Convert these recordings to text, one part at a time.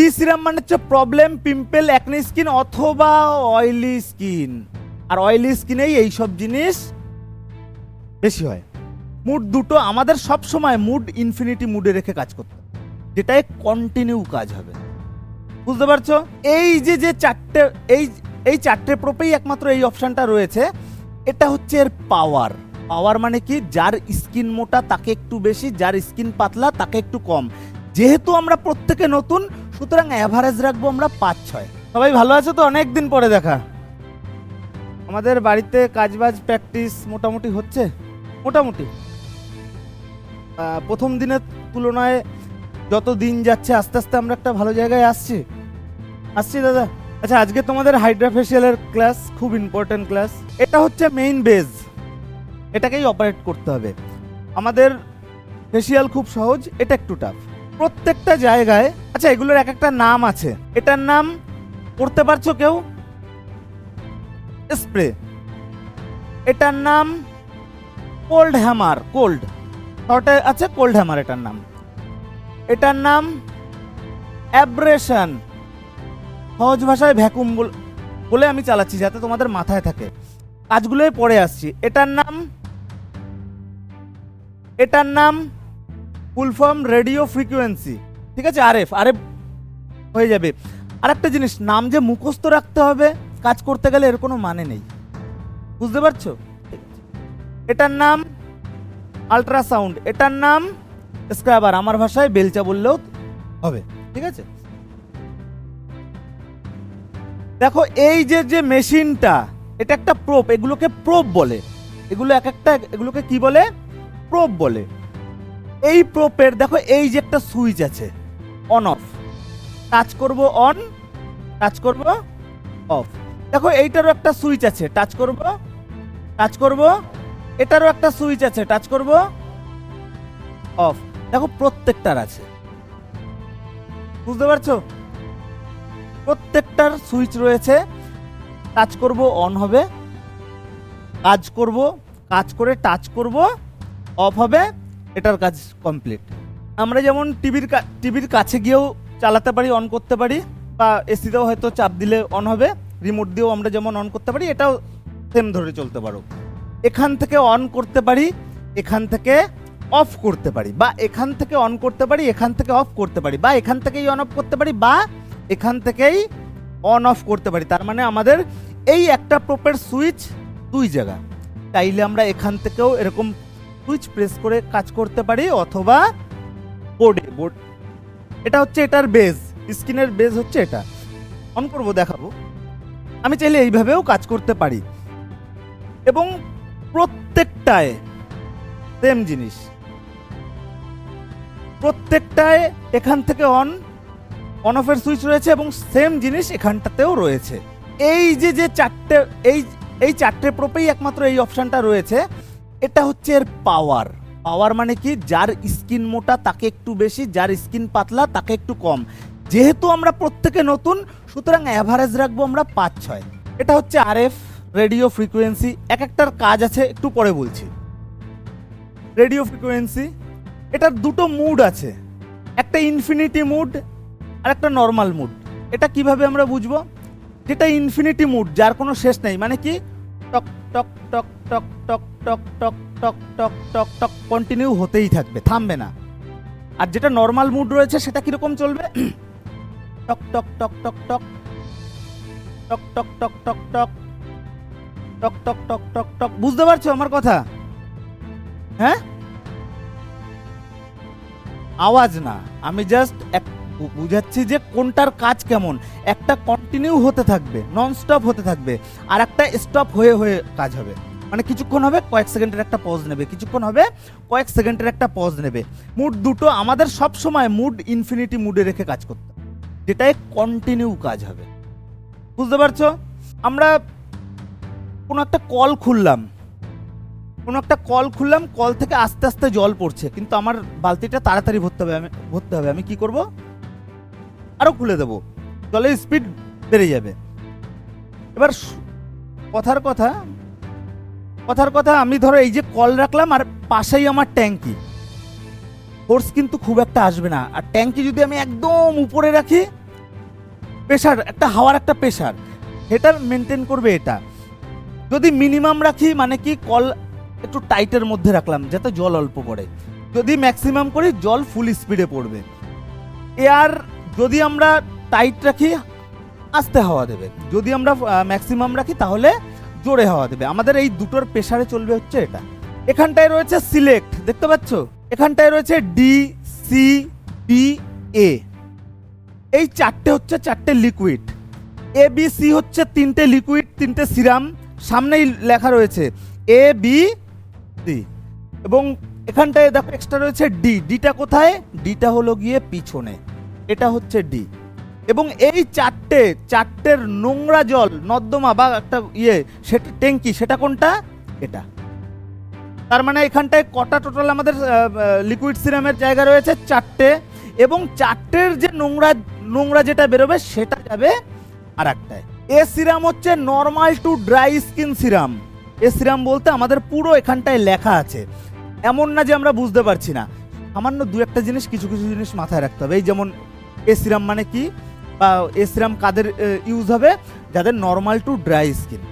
P serum মানে হচ্ছে problem pimple acne skin অথবা অয়েলি স্কিন আর অয়েলি স্কিনেই এইসব জিনিস বেশি হয়। মুড দুটো আমাদের সব সময় মুড ইনফিনিটি মুডে রেখে কাজ করতে যেটাই কন্টিনিউ কাজ হবে। বুঝতে পারছ? এই যে যে চারটে, এই এই চারটে প্রোপেই একমাত্র এই অপশানটা রয়েছে, এটা হচ্ছে এর পাওয়ার পাওয়ার মানে কি? যার স্কিন মোটা তাকে একটু বেশি, যার স্কিন পাতলা তাকে একটু কম। যেহেতু আমরা প্রত্যেকে নতুন সুতরাং অ্যাভারেজ রাখব আমরা পাঁচ, ছয়। সবাই ভালো আছে তো? অনেক দিন পরে দেখা। আমাদের বাড়িতে কাজবাজ প্র্যাকটিস মোটামুটি হচ্ছে? মোটামুটি। প্রথম দিনের তুলনায় যত দিন যাচ্ছে, আস্তে আস্তে আমরা একটা ভালো জায়গায় আসছি। আসছি, দাদা। আচ্ছা আজকে তোমাদের হাইড্রাফেশিয়ালের ক্লাস খুব ইম্পর্টেন্ট ক্লাস এটা হচ্ছে মেইন বেজ এটাকেই অপারেট করতে হবে। আমাদের ফেসিয়াল খুব সহজ, এটা একটু টাফ প্রত্যেকটা জায়গায় আচ্ছা এগুলোর এক একটা নাম আছে। এটার নাম করতে পারছ কেউ? স্প্রে। এটার নাম কোল্ড হ্যামার, কোল্ড। শর্টে আছে কোল্ড হ্যামার এটার নাম। এটার নাম অ্যাব্রেশন। সহজ ভাষায় ভ্যাকুম বলে আমি চালাচ্ছি যাতে তোমাদের মাথায় থাকে। কাজগুলোই পরে আসছি। এটার নাম এটার নাম ফুল ফর্ম, রেডিও ফ্রিকোয়েন্সি। ঠিক আছে? আরএফ আরএফ হয়ে যাবে। আরেকটা জিনিস, নাম যে মুখস্থ রাখতে হবে, কাজ করতে গেলে এর কোনো মানে নেই। বুঝতে পারছ? এটার নাম আল্ট্রাসাউন্ড এটার নাম স্ক্রাবার আমার ভাষায় বেলচা বললেও হবে। ঠিক আছে? দেখো, এই যে যে মেশিনটা, এটা একটা প্রোপ এগুলোকে প্রোপ বলে। এগুলো এক একটা, এগুলোকে কি বলে? প্রোপ বলে। এই প্রোপের দেখো এই যে একটা সুইচ আছে অন অফ টাচ করব অন টাচ করব অফ দেখো এইটারও একটা সুইচ আছে টাচ করব টাচ করব, এটারও একটা সুইচ আছে টাচ করব অফ দেখো প্রত্যেকটার আছে। বুঝতে পারছ? প্রত্যেকটার সুইচ রয়েছে টাচ করব অন হবে, কাজ করব, কাজ করে টাচ করব অফ হবে এটার কাজ কমপ্লিট আমরা যেমন টিভির টিভির কাছে গিয়েও চালাতে পারি অন করতে পারি, বা এসিতেও হয়তো চাপ দিলে অন হবে রিমোট দিয়েও আমরা যেমন অন করতে পারি, এটাও সেম ধরে চলতে পারো। এখান থেকে অন করতে পারি, এখান থেকে অফ করতে পারি, বা এখান থেকে অন করতে পারি, এখান থেকে অফ করতে পারি, বা এখান থেকেই অন অফ করতে পারি, বা এখান থেকেই অন অফ করতে পারি। তার মানে আমাদের এই একটা প্রোপের সুইচ দুই জায়গা। চাইলে আমরা এখান থেকেও এরকম সুইচ প্রেস করে কাজ করতে পারি অথবা বোর্ডে বোর্ড এটা হচ্ছে এটার বেজ স্ক্রিনের বেজ হচ্ছে এটা। অন করব, দেখাবো। আমি চাইলে এইভাবেও কাজ করতে পারি। এবং প্রত্যেকটায় সেম জিনিস। প্রত্যেকটায় এখান থেকে অন অন অফের সুইচ রয়েছে এবং সেম জিনিস এখানটাতেও রয়েছে। এই যে যে চারটে, এই এই চারটে প্রোপেই একমাত্র এই অপশনটা রয়েছে। এটা হচ্ছে এর পাওয়ার পাওয়ার মানে কি? যার স্কিন মোটা, তাকে একটু বেশি, যার স্কিন পাতলা, তাকে একটু কম। যেহেতু আমরা প্রত্যেকে নতুন, সুতরাং অ্যাভারেজ রাখব আমরা পাঁচ, ছয়। এটা হচ্ছে আরএফ রেডিও ফ্রিকোয়েন্সি এক একটার কাজ আছে, একটু পরে বলছি। রেডিও ফ্রিকোয়েন্সি এটার দুটো মুড আছে। একটা ইনফিনিটি মুড আর একটা নর্মাল মুড এটা কীভাবে আমরা বুঝব? যেটা ইনফিনিটি মুড যার কোনো শেষ নেই। মানে কি? টক টক টক টক টক টক টক টক টক টক টক কন্টিনিউ হতেই থাকবে থামবে না আর যেটা নর্মাল মুড রয়েছে সেটা কীরকম চলবে টক টক টক টক টক টক টক টক টক টক টক টক টক টক টক বুঝতে পারছ আমার কথা হ্যাঁ আওয়াজ না আমি জাস্ট এক বুঝাচ্ছি যে কোনটার কাজ কেমন একটা কন্টিনিউ হতে থাকবে নন স্টপ হতে থাকবে আর একটা স্টপ হয়ে হয়ে কাজ হবে মানে কিছুক্ষণ হবে, কয়েক সেকেন্ডের একটা পজ নেবে। কিছুক্ষণ হবে, কয়েক সেকেন্ডের একটা পজ নেবে। মুড দুটো আমাদের সব সময় মুড ইনফিনিটি মুডে রেখে কাজ করতে যেটায় কন্টিনিউ কাজ হবে। বুঝতে পারছ? আমরা কোনো একটা কল খুললাম। কোনো একটা কল খুললাম কল থেকে আস্তে আস্তে জল পড়ছে। কিন্তু আমার বালতিটা তাড়াতাড়ি ভরতে হবে, আমি, ভরতে হবে। আমি কি করব? আরও খুলে দেবো। জলের স্পিড বেড়ে যাবে। এবার কথার কথা কথার কথা, আমি ধরো এই যে কল রাখলাম আর পাশেই আমার ট্যাঙ্কি। ফোর্স কিন্তু খুব একটা আসবে না। আর ট্যাঙ্কি যদি আমি একদম উপরে রাখি, প্রেশার, একটা হাওয়ার একটা প্রেশার সেটা মেনটেন করবে এটা। যদি মিনিমাম রাখি মানে কি কল একটু টাইটের মধ্যে রাখলাম, যাতে জল অল্প পড়ে। যদি ম্যাক্সিমাম করি, জল ফুল স্পিডে পড়বে। এয়ার যদি আমরা টাইট রাখি, আস্তে হাওয়া দেবে। যদি আমরা ম্যাক্সিমাম রাখি, তাহলে জোরে হাওয়া দেবে। আমাদের এই দুটোর প্রেসারে চলবে হচ্ছে এটা। এখানটায় রয়েছে সিলেক্ট, দেখতে পাচ্ছ? এখানটায় রয়েছে ডি সি বি এ এই চারটে হচ্ছে চারটে লিকুইড এ বি সি হচ্ছে তিনটে লিকুইড তিনটে সিরাম সামনেই লেখা রয়েছে এ বি সি এবং এখানটায় দেখো এক্সট্রা রয়েছে ডি ডিটা কোথায়? ডিটা হলো গিয়ে পিছনে। এটা হচ্ছে ডি এবং এই চারটে, চারটের নোংরা জল, নর্দমা বা একটা ইয়ে সেটা ট্যাঙ্কি, সেটা কোনটা? এটা। তার মানে এখানটায় কটা টোটাল আমাদের লিকুইড সিরামের জায়গা রয়েছে? চারটে। এবং চারটের যে নোংরা নোংরা যেটা বেরোবে, সেটা যাবে আর একটায় এ সিরাম হচ্ছে normal to dry skin serum A serum বলতে আমাদের পুরো এখানটায় লেখা আছে। এমন না যে আমরা বুঝতে পারছি না। সামান্য দু একটা জিনিস, কিছু কিছু জিনিস মাথায় রাখতে হবে। এই যেমন, এ সিরাম মানে কি? বা এ সিরাম কাদের ইউজ হবে? যাদের normal to dry skin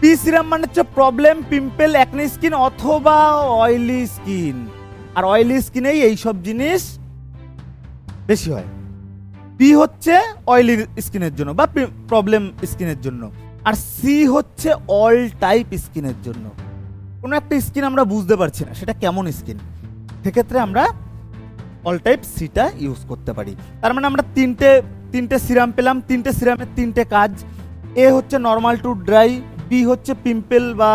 P serum মানে হচ্ছে প্রবলেম পিম্পল অ্যাকনি স্কিন অথবা অয়েলি স্কিন আর অয়েলি স্কিনেই এই সব জিনিস বেশি হয়। পি হচ্ছে অয়েলি স্কিনের জন্য বা প্রবলেম স্কিনের জন্য। আর সি হচ্ছে অল টাইপ স্কিনের জন্য। কোনো একটা স্কিন আমরা বুঝতে পারছি না, সেটা কেমন স্কিন সেক্ষেত্রে আমরা অল টাইপ সিটা ইউজ করতে পারি। তার মানে আমরা তিনটে তিনটে সিরাম পেলাম, তিনটে সিরামের তিনটে কাজ। এ হচ্ছে নর্মাল টু ড্রাই বি হচ্ছে পিম্পল বা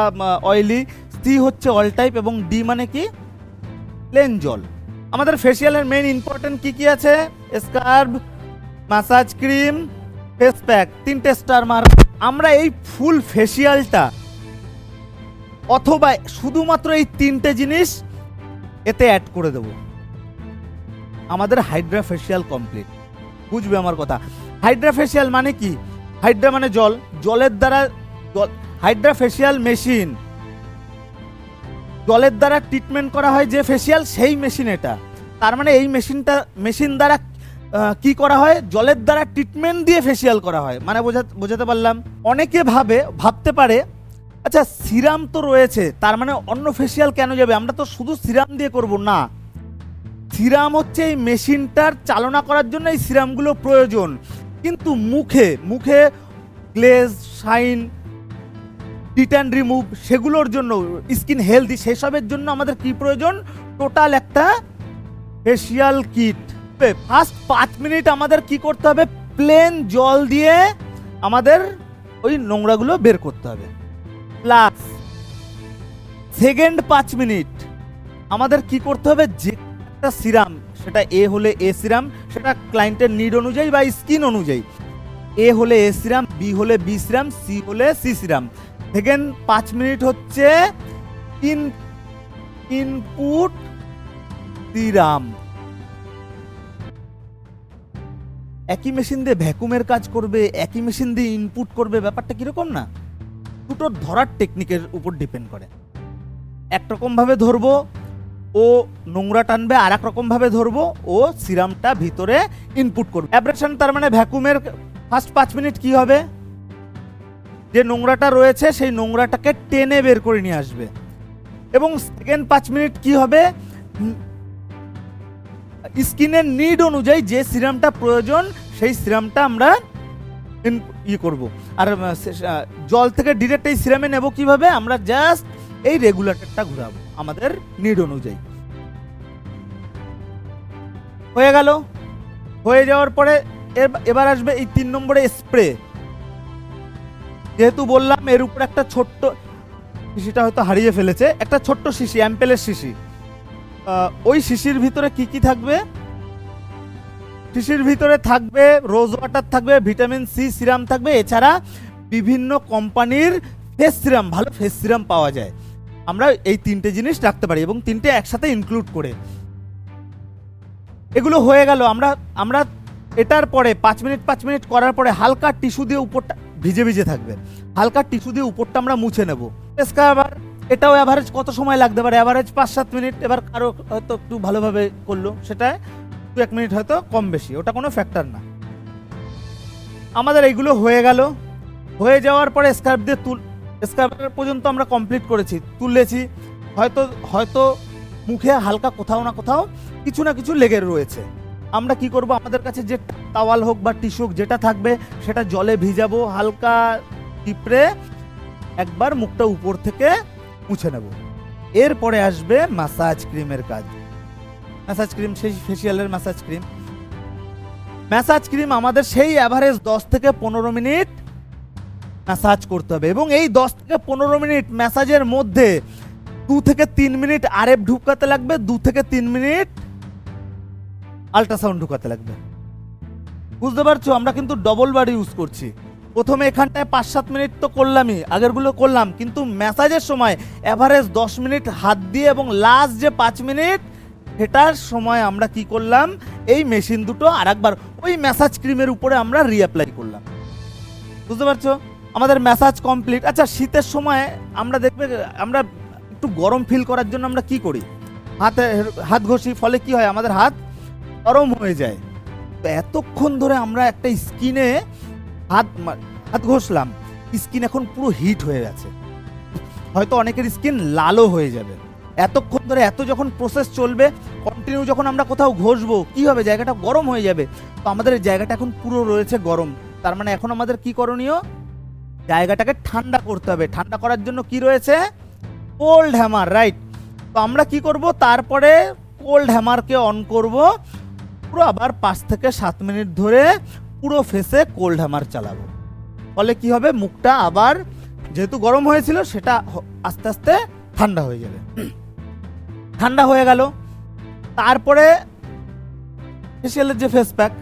অয়েলি সি হচ্ছে অল টাইপ এবং ডি মানে কি? প্লেন জল। আমাদের ফেসিয়ালের মেইন ইম্পর্টেন্ট কি কি আছে? Scrub massage cream face pack তিনটে স্টার মার। আমরা এই ফুল ফেসিয়ালটা অথবা শুধুমাত্র এই তিনটে জিনিস এতে অ্যাড করে দেব। আমাদের হাইড্রা ফেসিয়াল কমপ্লিট বুঝবে আমার কথা। হাইড্রা ফেসিয়াল মানে কি? হাইড্রা মানে জল। জলের দ্বারা হাইড্রা ফেসিয়াল মেশিন জলের দ্বারা ট্রিটমেন্ট করা হয় যে ফেসিয়াল সেই মেশিন এটা। তার মানে এই মেশিনটা মেশিন দ্বারা কি করা হয়? জলের দ্বারা ট্রিটমেন্ট দিয়ে ফেসিয়াল করা হয়। মানে বোঝা, বোঝাতে পারলাম? অনেকে ভাবে, ভাবতে পারে আচ্ছা সিরাম তো রয়েছে, তার মানে অন্য ফেসিয়াল কেন যাবে? আমরা তো শুধু সিরাম দিয়ে করব, না। সিরাম হচ্ছে এই মেশিনটার চালনা করার জন্য এই সিরামগুলো প্রয়োজন। কিন্তু মুখে মুখে গ্লেজ, শাইন টিটান রিমুভ সেগুলোর জন্য, স্কিন হেলদি সেসবের জন্য আমাদের কি প্রয়োজন? টোটাল একটা ফেসিয়াল কিট। ফার্স্ট পাঁচ মিনিট আমাদের কি করতে হবে? প্লেন জল দিয়ে আমাদের ওই নোংরাগুলো বের করতে হবে। প্লাস সেকেন্ড পাঁচ মিনিট আমাদের কি করতে হবে? যে একটা সিরাম, সেটা এ হলে এ সিরাম, সেটা ক্লায়েন্টের নিড অনুযায়ী বা স্কিন অনুযায়ী। এ হলে এ সিরাম বি হলে বি সিরাম সি হলে সি সিরাম। সেকেন্ড পাঁচ মিনিট হচ্ছে ইন ইনপুট সিরাম। একই মেশিন দিয়ে ভ্যাকুমের কাজ করবে, একই মেশিন দিয়ে ইনপুট করবে, ব্যাপারটা কীরকম না? দুটোর ধরার টেকনিকের উপর ডিপেন্ড করে। একরকম ভাবে ধরবো ও নোংরা টানবে আর এক রকম ভাবে ধরবো, ও সিরামটা ভিতরে ইনপুট করবে। অ্যাব্রেশন তার মানে ভ্যাকুমের ফার্স্ট পাঁচ মিনিট কি হবে? যে নোংরাটা রয়েছে, সেই নোংরাটাকে টেনে বের করে নিয়ে আসবে। এবং সেকেন্ড পাঁচ মিনিট কি হবে? স্কিনের নিড অনুযায়ী যে সিরামটা প্রয়োজন, সেই সিরামটা আমরা ই করব। আর জল থেকে ডিরেক্ট এই সিরামে নেব কীভাবে? আমরা জাস্ট এই রেগুলেটরটা ঘুরাবো। আমাদের নিড অনুযায়ী। হয়ে গেল। হয়ে যাওয়ার পরে এবার আসবে এই তিন নম্বরে স্প্রে। যেহেতু বললাম এর উপর একটা ছোট্ট শিশিটা হয়তো হারিয়ে ফেলেছে, একটা ছোট্ট শিশি, অ্যাম্পেলের শিশি। ওই শিশির ভিতরে কি কি থাকবে? শিশির ভিতরে থাকবে রোজ ওয়াটার থাকবে ভিটামিন সি সিরাম থাকবে। এছাড়া বিভিন্ন কোম্পানির ফেস সিরাম ভালো ফেস সিরাম পাওয়া যায়। আমরা এই তিনটে জিনিস রাখতে পারি এবং তিনটে একসাথে ইনক্লুড করে। এগুলো হয়ে গেল। আমরা আমরা এটার পরে পাঁচ মিনিট পাঁচ মিনিট করার পরে হালকা টিস্যু দিয়ে উপরটা ভিজে ভিজে থাকবে। হালকা টিস্যু দিয়ে উপরটা আমরা মুছে নেব। আবার, এটাও অ্যাভারেজ কত সময় লাগতে পারে? অ্যাভারেজ পাঁচ, সাত মিনিট। এবার কারও হয়তো একটু ভালোভাবে করল সেটা দু, এক মিনিট হয়তো কম বেশি। ওটা কোনো ফ্যাক্টর না। আমাদের এইগুলো হয়ে গেল। হয়ে যাওয়ার পরে স্কার্ফ দিয়ে তুল স্কার্ফের পর্যন্ত আমরা কমপ্লিট করেছি, তুলেছি। হয়তো হয়তো মুখে হালকা কোথাও না কোথাও কিছু না কিছু লেগে রয়েছে। আমরা কি করব? আমাদের কাছে যে তাওয়াল হোক বা টিস্যু হোক, যেটা থাকবে, সেটা জলে ভিজাবো, হালকা টিপড়ে একবার মুখটা উপর থেকে মুছে নেব। এরপরে আসবে মাসাজ ক্রিমের কাজ। ম্যাসাজ ক্রিম সেই ফেসিয়ালের ম্যাসাজ ক্রিম ম্যাসাজ ক্রিম আমাদের সেই অ্যাভারেজ দশ থেকে পনেরো মিনিট ম্যাসাজ করতে হবে। এবং এই দশ থেকে পনেরো মিনিট ম্যাসাজের মধ্যে দু থেকে তিন মিনিট আরএফ ঢুকাতে লাগবে, দু থেকে তিন মিনিট আল্ট্রাসাউন্ড ঢুকাতে লাগবে। বুঝতে পারছ? আমরা কিন্তু ডবল বার ইউজ করছি। প্রথমে এখানটায় পাঁচ সাত মিনিট তো করলামই, আগেরগুলো করলাম। কিন্তু ম্যাসাজের সময় অ্যাভারেজ দশ মিনিট হাত দিয়ে এবং লাস্ট যে পাঁচ মিনিট, সেটার সময় আমরা কি করলাম? এই মেশিন দুটো আরেকবার ওই ম্যাসাজ ক্রিমের উপরে আমরা রিঅ্যাপ্লাই করলাম। বুঝতে পারছ? আমাদের ম্যাসাজ কমপ্লিট আচ্ছা শীতের সময় আমরা দেখবে আমরা একটু গরম ফিল করার জন্য আমরা কি করি? হাতে হাত ঘষি, ফলে কি হয়? আমাদের হাত গরম হয়ে যায়। তো এতক্ষণ ধরে আমরা একটা স্কিনে হাত হাত ঘষলাম স্কিন এখন পুরো হিট হয়ে গেছে। হয়তো অনেকের স্কিন লালও হয়ে যাবে। এতক্ষণ ধরে এত যখন প্রসেস চলবে কন্টিনিউ যখন আমরা কোথাও ঘষবো, কি হবে? জায়গাটা গরম হয়ে যাবে। তো আমাদের জায়গাটা এখন পুরো রয়েছে গরম। তার মানে এখন আমাদের কি করণীয়? জায়গাটাকে ঠান্ডা করতে হবে। ঠান্ডা করার জন্য কি রয়েছে? কোল্ড হ্যামার রাইট তো আমরা কি করব? তারপরে কোল্ড হ্যামারকে অন করব। পুরো আবার পাঁচ থেকে সাত মিনিট ধরে পুরো ফেসে কোল্ড হ্যামার চালাবো। ফলে কি হবে? মুখটা আবার যেহেতু গরম হয়েছিল, সেটা আস্তে আস্তে ঠান্ডা হয়ে যাবে। ঠান্ডা হয়ে গেল। তারপরে ফেসিয়ালের যে ফেস প্যাক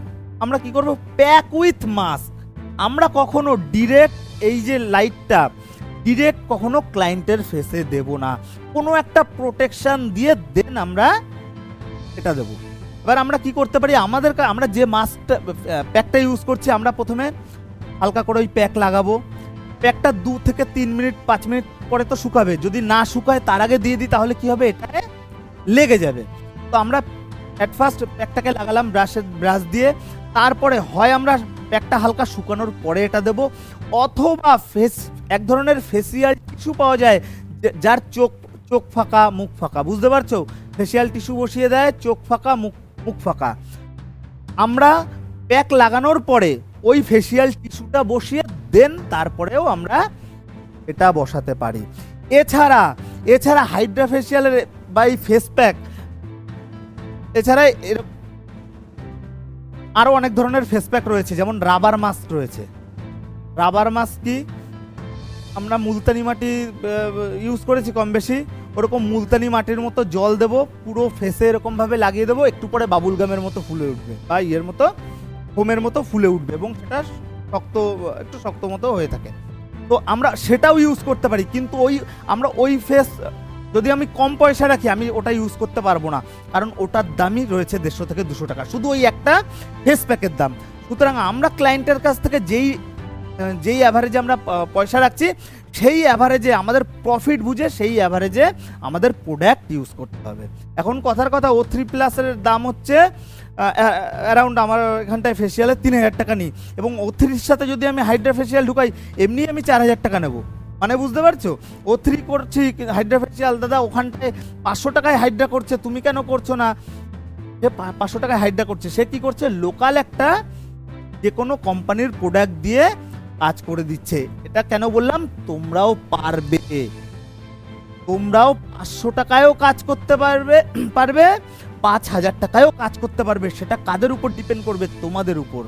আমরা কি করব? প্যাক উইথ মাস্ক আমরা কখনো ডিরেক্ট এই যে লাইটটা ডিরেক্ট কখনো ক্লায়েন্টের ফেসে দেব না। কোনো একটা প্রোটেকশন দিয়ে দেন আমরা এটা দেবো। এবার আমরা কি করতে পারি? আমাদের আমরা যে মাস্কটা প্যাকটা ইউজ করছি, আমরা প্রথমে হালকা করে ওই প্যাক লাগাবো। প্যাকটা দু থেকে তিন মিনিট, পাঁচ মিনিট পরে তো শুকাবে। যদি না শুকায়, তার আগে দিয়ে দিই, তাহলে কি হবে? এটায় লেগে যাবে। তো আমরা অ্যাট ফার্স্ট প্যাকটাকে লাগালাম ব্রাশের ব্রাশ দিয়ে। তারপরে হয় আমরা প্যাকটা হালকা শুকানোর পরে এটা দেব, অথবা ফেস, এক ধরনের ফেসিয়াল টিস্যু পাওয়া যায় যার চোখ চোখ ফাঁকা, মুখ ফাঁকা, বুঝতে পারছ? ফেসিয়াল টিস্যু বসিয়ে দেয়, চোখ ফাঁকা, মুখ মুখ ফাঁকা। আমরা প্যাক লাগানোর পরে ওই ফেসিয়াল টিস্যুটা বসিয়ে দেন, তারপরেও আমরা এটা বসাতে পারি। এছাড়া এছাড়া হাইড্রা ফেসিয়ালের বা এই ফেস প্যাক এছাড়া আরও অনেক ধরনের ফেস প্যাক রয়েছে, যেমন রাবার মাস্ক রয়েছে। রাবার মাস্ক কি? আমরা মুলতানি মাটি ইউজ করেছি কম বেশি। ওরকম মুলতানি মাটির মতো জল দেব, পুরো ফেসে এরকমভাবে লাগিয়ে দেবো, একটু পরে বাবুল গামের মতো ফুলে উঠবে বা ইয়ের মতো ফোমের মতো ফুলে উঠবে এবং সেটা শক্ত, একটু শক্ত মতো হয়ে থাকে। তো আমরা সেটাও ইউজ করতে পারি, কিন্তু ওই, আমরা ওই ফেস যদি আমি কম পয়সা রাখি, আমি ওটা ইউজ করতে পারব না। কারণ ওটার দামই রয়েছে দেড়শো থেকে দুশো টাকা। শুধু ওই একটা ফেস প্যাকের দাম। সুতরাং আমরা ক্লায়েন্টের কাছ থেকে যেই যেই অ্যাভারেজে আমরা পয়সা রাখছি, সেই অ্যাভারেজে আমাদের প্রফিট বুঝে সেই অ্যাভারেজে আমাদের প্রোডাক্ট ইউজ করতে হবে। এখন কথার কথা ও থ্রি প্লাসের দাম হচ্ছে অ্যারাউন্ড আমার এখানটায় ফেসিয়ালে তিন হাজার টাকা নিই। এবং ও থ্রির সাথে যদি আমি হাইড্রা ফেসিয়াল ঢুকাই, এমনি আমি চার হাজার টাকা নেব। মানে বুঝতে পারছ? ও থ্রি করছি হাইড্রা ফেসিয়াল দাদা ওখানটায় পাঁচশো টাকায় হাইড্রা করছে, তুমি কেন করছ না? সে পাঁচশো টাকায় হাইড্রা করছে। সে কি করছে? লোকাল একটা যে কোনো কোম্পানির প্রোডাক্ট দিয়ে কাজ করে দিচ্ছে। এটা কেন বললাম? তোমরাও পারবে। তোমরাও পাঁচশো টাকায়ও কাজ করতে পারবে পারবে, পাঁচ হাজার টাকায়ও কাজ করতে পারবে। সেটা কাদের উপর ডিপেন্ড করবে? তোমাদের উপর।